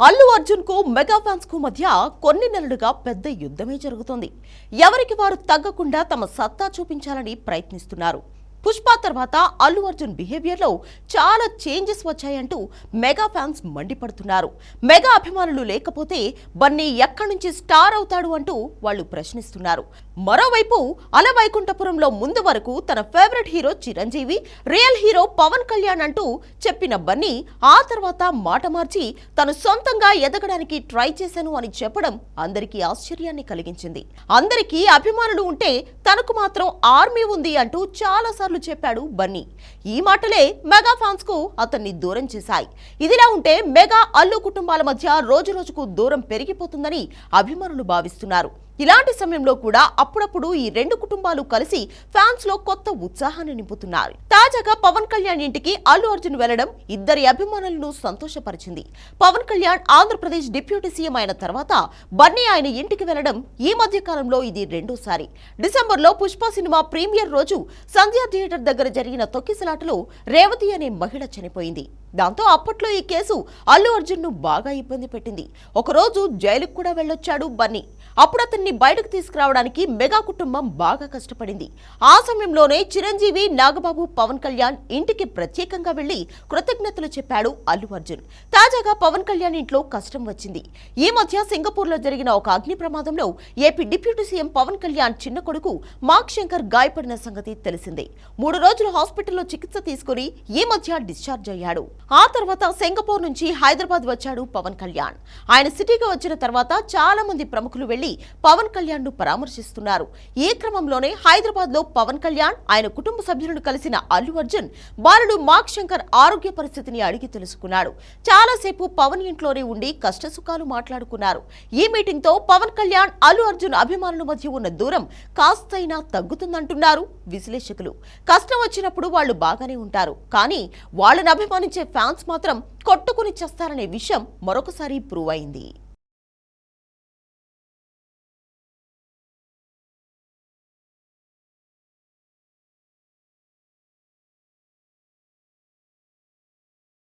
Allu అర్జున్కు mega ఫ్యాన్స్కు మధ్య కొన్ని నెలలుగా పెద్ద యుద్ధమే జరుగుతోంది. ఎవరికి వారు తగ్గకుండా తమ సత్తా చూపించాలని ప్రయత్నిస్తున్నారు. పుష్ప తర్వాత అల్లు అర్జున్ బిహేవియర్లో చాలా చేంజెస్ వచ్చాయంటూ మెగా ఫ్యాన్స్ మండిపడుతున్నారు. మెగా అభిమానులు లేకపోతే బన్నీ ఎక్కడి నుంచి స్టార్ అవుతాడు అంటూ వాళ్ళు ప్రశ్నిస్తున్నారు. మరోవైపు అల వైకుంఠపురంలో ముందు వరకు తన favourite hero Chiranjeevi real hero Pawan Kalyan అంటూ చెప్పిన బన్నీ ఆ తర్వాత మాట మార్చి తను సొంతంగా ఎదగడానికి ట్రై చేశాను అని చెప్పడం అందరికీ ఆశ్చర్యాన్ని కలిగించింది. అందరికీ అభిమానులు ఉంటే తనకు మాత్రం ఆర్మీ ఉంది అంటూ చాలా సార్లు చెప్పాడు బన్నీ. ఈ మాటలే మెగా ఫ్యాన్స్కు అతన్ని దూరం చేశాయి. ఇదిలా ఉంటే మెగా అల్లు కుటుంబాల మధ్య రోజు రోజుకు దూరం పెరిగిపోతుందని అభిమానులు భావిస్తున్నారు. ఇలాంటి సమయంలో కూడా అప్పుడప్పుడు ఈ రెండు కుటుంబాలు కలిసి ఫ్యాన్స్లో కొత్త ఉత్సాహాన్ని నింపుతున్నారు. తాజాగా పవన్ కళ్యాణ్ ఇంటికి అల్లు అర్జున్ వెళ్ళడం ఇద్దరి అభిమానులను సంతోషపరిచింది. పవన్ కళ్యాణ్ ఆంధ్రప్రదేశ్ డిప్యూటీ సీఎం అయిన తర్వాత బన్నీ ఆయన ఇంటికి వెళ్ళడం ఈ మధ్య కాలంలో ఇది రెండోసారి. డిసెంబర్లో పుష్ప సినిమా ప్రీమియర్ రోజు సంధ్యా థియేటర్ దగ్గర జరిగిన తొక్కిసలాటలో రేవతి అనే మహిళ చనిపోయింది. దాంతో అప్పట్లో ఈ కేసు అల్లు అర్జున్ను బాగా ఇబ్బంది పెట్టింది. ఒకరోజు జైలుకు కూడా వెళ్ళొచ్చాడు బన్నీ. అప్పుడు అతన్ని బయటకు తీసుకురావడానికి మెగా కుటుంబం బాగా కష్టపడింది. ఆ సమయంలోనే చిరంజీవి నాగబాబు పవన్ కళ్యాణ్ ఇంటికి ప్రత్యేకంగా వెళ్ళి కృతజ్ఞతలు చెప్పాడు అల్లు అర్జున్. తాజాగా పవన్ కళ్యాణ్ ఇంట్లో కష్టం వచ్చింది. ఈ మధ్య సింగపూర్లో జరిగిన ఒక అగ్ని ప్రమాదంలో AP deputy CM Pawan Kalyan చిన్న కొడుకు మాక్ శంకర్ గాయపడిన సంగతి తెలిసిందే. మూడు రోజులు హాస్పిటల్లో చికిత్స తీసుకుని ఈ మధ్య డిశ్చార్జ్ అయ్యాడు. ఆ తర్వాత సింగపూర్ నుంచి హైదరాబాద్ వచ్చాడు పవన్ కళ్యాణ్. ఆయన సిటీకి వచ్చిన తర్వాత చాలా మంది ప్రముఖులు వెళ్ళి పవన్ కళ్యాణ్ను పరామర్శిస్తున్నారు. ఈ క్రమంలోనే హైదరాబాద్లో పవన్ కళ్యాణ్ ఆయన కుటుంబ సభ్యులను కలిసిన అల్లు అర్జున్ బాలుడు మాక్ శంకర్ ఆరోగ్య పరిస్థితిని అడిగి తెలుసుకున్నాడు. చాలాసేపు పవన్ ఇంట్లోనే ఉండి కష్టసుఖాలు మాట్లాడుకున్నారు. ఈ మీటింగ్తో పవన్ కళ్యాణ్ అల్లు అర్జున్ అభిమానుల మధ్య ఉన్న దూరం కాస్తైనా తగ్గుతుందంటున్నారు విశ్లేషకులు. కష్టం వచ్చినప్పుడు వాళ్ళు బాగానే ఉంటారు. కానీ వాళ్ళని అభిమానించే ఫ్యాన్స్ మాత్రం కొట్టుకుని చేస్తారనే విషయం మరొకసారి ప్రూవ్ అయింది.